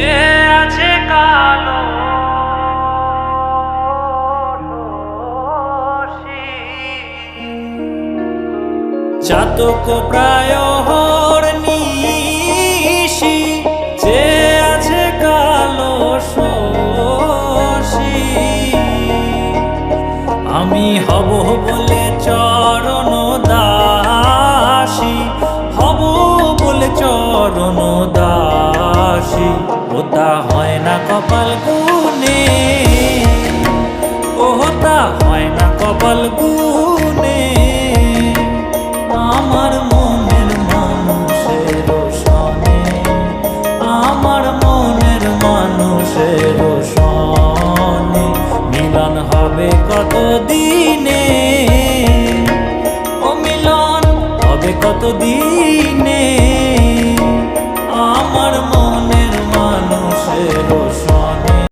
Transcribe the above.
সে আছে কালো চাতক প্রায় হর নিশি, যে আছে কালো শোষী আমি হব বলে চরণ দাসী, হব বলে চরণ দাস। ওটা হয় না কপাল গুনে ওটা হয় না কপাল গুনে আমার মনের মানুষের সনে, আমার মনের মানুষের সনে। মিলন হবে কত দিনে ও মিলন হবে কত দিনে আমার মনের মানুষের